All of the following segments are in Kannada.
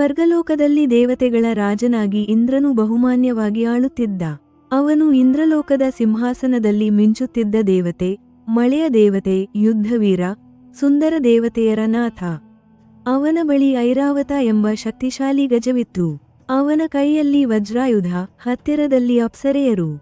ಸ್ವರ್ಗಲೋಕದಲ್ಲಿ ದೇವತೆಗಳ ರಾಜನಾಗಿ ಇಂದ್ರನು ಬಹುಮಾನ್ಯವಾಗಿ ಆಳುತ್ತಿದ್ದ. ಅವನು ಇಂದ್ರಲೋಕದ ಸಿಂಹಾಸನದಲ್ಲಿ ಮಿಂಚುತ್ತಿದ್ದ ದೇವತೆ, ಮಳೆಯ ದೇವತೆ, ಯುದ್ಧವೀರ, ಸುಂದರ ದೇವತೆಯರ ನಾಥ. ಅವನ ಬಳಿ ಐರಾವತ ಎಂಬ ಶಕ್ತಿಶಾಲಿ ಗಜವಿತ್ತು. ಅವನ ಕೈಯಲ್ಲಿ ವಜ್ರಾಯುಧ, ಹತ್ತಿರದಲ್ಲಿ ಅಪ್ಸರೆಯರು.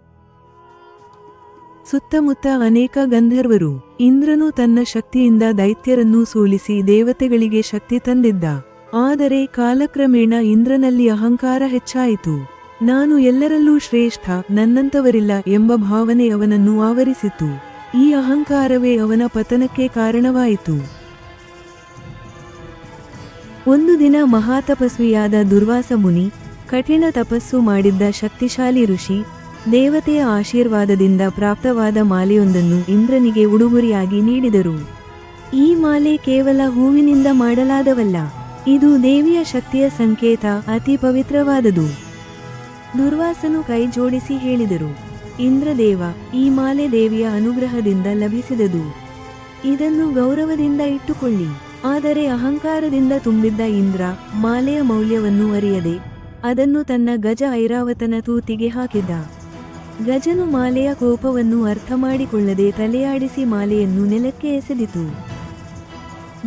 ಸುತ್ತಮುತ್ತ ಅನೇಕ ಗಂಧರ್ವರು. ಇಂದ್ರನು ತನ್ನ ಶಕ್ತಿಯಿಂದ ದೈತ್ಯರನ್ನು ಸೋಲಿಸಿ ದೇವತೆಗಳಿಗೆ ಶಕ್ತಿ ತಂದಿದ್ದ. ಆದರೆ ಕಾಲಕ್ರಮೇಣ ಇಂದ್ರನಲ್ಲಿ ಅಹಂಕಾರ ಹೆಚ್ಚಾಯಿತು. ನಾನು ಎಲ್ಲರಲ್ಲೂ ಶ್ರೇಷ್ಠ, ನನ್ನಂತವರಿಲ್ಲ ಎಂಬ ಭಾವನೆ ಅವನನ್ನು ಆವರಿಸಿತು. ಈ ಅಹಂಕಾರವೇ ಅವನ ಪತನಕ್ಕೆ ಕಾರಣವಾಯಿತು. ಒಂದು ದಿನ ಮಹಾತಪಸ್ವಿಯಾದ ದುರ್ವಾಸ ಮುನಿ, ಕಠಿಣ ತಪಸ್ಸು ಮಾಡಿದ್ದ ಶಕ್ತಿಶಾಲಿ ಋಷಿ, ದೇವತೆಯ ಆಶೀರ್ವಾದದಿಂದ ಪ್ರಾಪ್ತವಾದ ಮಾಲೆಯೊಂದನ್ನು ಇಂದ್ರನಿಗೆ ಉಡುಗೊರೆಯಾಗಿ ನೀಡಿದರು. ಈ ಮಾಲೆ ಕೇವಲ ಹೂವಿನಿಂದ ಮಾಡಲಾದವಲ್ಲ. ಇದು ದೇವಿಯ ಶಕ್ತಿಯ ಸಂಕೇತ, ಅತಿ ಪವಿತ್ರವಾದದು ದುರ್ವಾಸನು ಕೈ ಜೋಡಿಸಿ ಹೇಳಿದರು, ಇಂದ್ರದೇವ, ಈ ಮಾಲೆ ದೇವಿಯ ಅನುಗ್ರಹದಿಂದ ಲಭಿಸಿದದು. ಇದನ್ನು ಗೌರವದಿಂದ ಇಟ್ಟುಕೊಳ್ಳಿ. ಆದರೆ ಅಹಂಕಾರದಿಂದ ತುಂಬಿದ್ದ ಇಂದ್ರ ಮಾಲೆಯ ಮೌಲ್ಯವನ್ನು ಅರಿಯದೆ, ಅದನ್ನು ತನ್ನ ಗಜ ಐರಾವತನ ತೂತಿಗೆ ಹಾಕಿದ್ದ. ಗಜನು ಮಾಲೆಯ ಕೋಪವನ್ನು ಅರ್ಥ ಮಾಡಿಕೊಳ್ಳದೆ ತಲೆಯಾಡಿಸಿ ಮಾಲೆಯನ್ನು ನೆಲಕ್ಕೆ ಎಸೆದಿತು.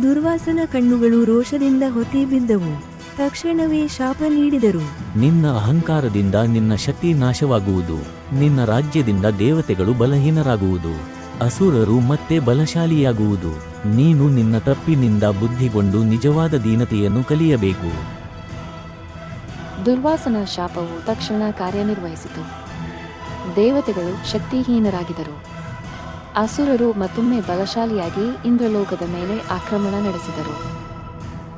ದುರ್ವಾಸನ ಕಣ್ಣುಗಳು ರೋಷದಿಂದ ಹೊತ್ತಿ ಬಿದ್ದವು. ತಕ್ಷಣವೇ ಶಾಪ ನೀಡಿದರು. ನಿನ್ನ ಅಹಂಕಾರದಿಂದ ನಿನ್ನ ಶಕ್ತಿ ನಾಶವಾಗುವುದು. ನಿನ್ನ ರಾಜ್ಯದಿಂದ ದೇವತೆಗಳು ಬಲಹೀನರಾಗುವುದು. ಅಸುರರು ಮತ್ತೆ ಬಲಶಾಲಿಯಾಗುವುದು. ನೀನು ನಿನ್ನ ತಪ್ಪಿನಿಂದ ಬುದ್ಧಿಗೊಂಡು ನಿಜವಾದ ದೀನತೆಯನ್ನು ಕಲಿಯಬೇಕು. ದುರ್ವಾಸನ ಶಾಪವು ತಕ್ಷಣ ಕಾರ್ಯನಿರ್ವಹಿಸಿತು. ದೇವತೆಗಳು ಶಕ್ತಿಹೀನರಾಗಿದರು ಅಸುರರು ಮತ್ತೊಮ್ಮೆ ಬಲಶಾಲಿಯಾಗಿ ಇಂದ್ರಲೋಕದ ಮೇಲೆ ಆಕ್ರಮಣ ನಡೆಸಿದರು.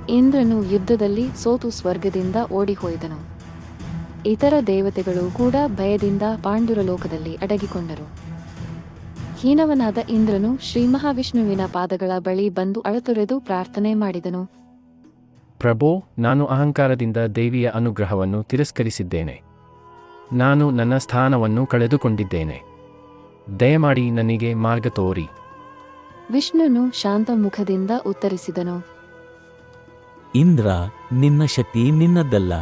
ಇಂದ್ರನು ಯುದ್ಧದಲ್ಲಿ ಸೋತು ಸ್ವರ್ಗದಿಂದ ಓಡಿಹೋಯ್ದನು. ಇತರ ದೇವತೆಗಳು ಕೂಡ ಭಯದಿಂದ ಪಾಂಡುರಲೋಕದಲ್ಲಿ ಅಡಗಿಕೊಂಡರು. ಹೀನವನಾದ ಇಂದ್ರನು ಶ್ರೀ ಮಹಾವಿಷ್ಣುವಿನ ಪಾದಗಳ ಬಳಿ ಬಂದು ಅಳತೊರೆದು ಪ್ರಾರ್ಥನೆ ಮಾಡಿದನು. ಪ್ರಭೋ, ನಾನು ಅಹಂಕಾರದಿಂದ ದೇವಿಯ ಅನುಗ್ರಹವನ್ನು ತಿರಸ್ಕರಿಸಿದ್ದೇನೆ. ನಾನು ನನ್ನ ಸ್ಥಾನವನ್ನು ಕಳೆದುಕೊಂಡಿದ್ದೇನೆ. ದಯಮಾಡಿ ನನಗೆ ಮಾರ್ಗ ತೋರಿ. ವಿಷ್ಣುನು ಶಾಂತ ಮುಖದಿಂದ ಉತ್ತರಿಸಿದನು. ಇಂದ್ರ ನಿನ್ನ ಶಕ್ತಿ ನಿನ್ನದ್ದಲ್ಲ.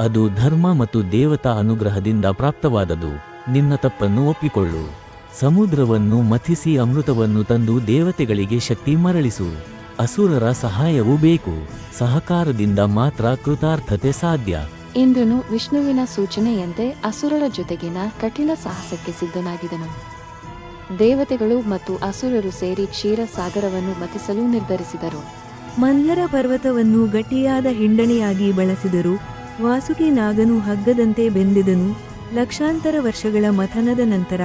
ಅದು ಧರ್ಮ ಮತ್ತು ದೇವತಾ ಅನುಗ್ರಹದಿಂದ ಪ್ರಾಪ್ತವಾದದು. ನಿನ್ನ ತಪ್ಪನ್ನು ಒಪ್ಪಿಕೊಳ್ಳು. ಸಮುದ್ರವನ್ನು ಮಥಿಸಿ ಅಮೃತವನ್ನು ತಂದು ದೇವತೆಗಳಿಗೆ ಶಕ್ತಿ ಮರಳಿಸು. ಅಸುರರ ಸಹಾಯವೂ ಬೇಕು. ಸಹಕಾರದಿಂದ ಮಾತ್ರ ಕೃತಾರ್ಥತೆ ಸಾಧ್ಯ. ಇಂದ್ರನು ವಿಷ್ಣುವಿನ ಸೂಚನೆಯಂತೆ ಅಸುರರ ಜೊತೆಗಿನ ಕಠಿಣ ಸಾಹಸಕ್ಕೆ ಸಿದ್ಧನಾಗಿದನು. ದೇವತೆಗಳು ಮತ್ತು ಅಸುರರು ಸೇರಿ ಕ್ಷೀರಸಾಗರವನ್ನು ಮತಿಸಲು ನಿರ್ಧರಿಸಿದರು. ಮಂದರ ಪರ್ವತವನ್ನು ಗಟ್ಟಿಯಾದ ಹಿಂಡಣೆಯಾಗಿ ಬಳಸಿದರು. ವಾಸುಕಿ ನಾಗನು ಹಗ್ಗದಂತೆ ಬೆಂದಿದನು. ಲಕ್ಷಾಂತರ ವರ್ಷಗಳ ಮಥನದ ನಂತರ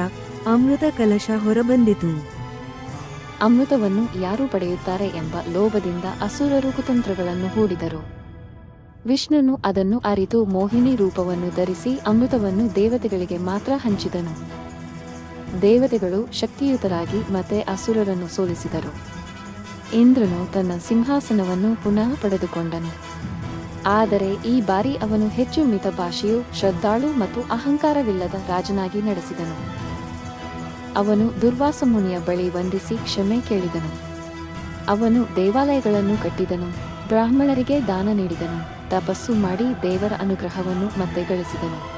ಅಮೃತ ಕಲಶ ಹೊರಬಂದಿತು. ಅಮೃತವನ್ನು ಯಾರು ಪಡೆಯುತ್ತಾರೆ ಎಂಬ ಲೋಭದಿಂದ ಅಸುರರು ಕುತಂತ್ರಗಳನ್ನು ಹೂಡಿದರು. ವಿಷ್ಣುನು ಅದನ್ನು ಅರಿತು ಮೋಹಿನಿ ರೂಪವನ್ನು ಧರಿಸಿ ಅಮೃತವನ್ನು ದೇವತೆಗಳಿಗೆ ಮಾತ್ರ ಹಂಚಿದನು. ದೇವತೆಗಳು ಶಕ್ತಿಯುತರಾಗಿ ಮತ್ತೆ ಅಸುರರನ್ನು ಸೋಲಿಸಿದರು. ಇಂದ್ರನು ತನ್ನ ಸಿಂಹಾಸನವನ್ನು ಪುನಃ ಪಡೆದುಕೊಂಡನು. ಆದರೆ ಈ ಬಾರಿ ಅವನು ಹೆಚ್ಚು ಮಿತಭಾಷೆಯು ಶ್ರದ್ಧಾಳು ಮತ್ತು ಅಹಂಕಾರವಿಲ್ಲದ ರಾಜನಾಗಿ ನಡೆಸಿದನು. ಅವನು ದುರ್ವಾಸ ಮುನಿಯ ಬಳಿ ವಂದಿಸಿ ಕ್ಷಮೆ ಕೇಳಿದನು. ಅವನು ದೇವಾಲಯಗಳನ್ನು ಕಟ್ಟಿದನು, ಬ್ರಾಹ್ಮಣರಿಗೆ ದಾನ ನೀಡಿದನು, ತಪಸ್ಸು ಮಾಡಿ ದೇವರ ಅನುಗ್ರಹವನ್ನು ಮತ್ತೆ ಗಳಿಸಿದನು.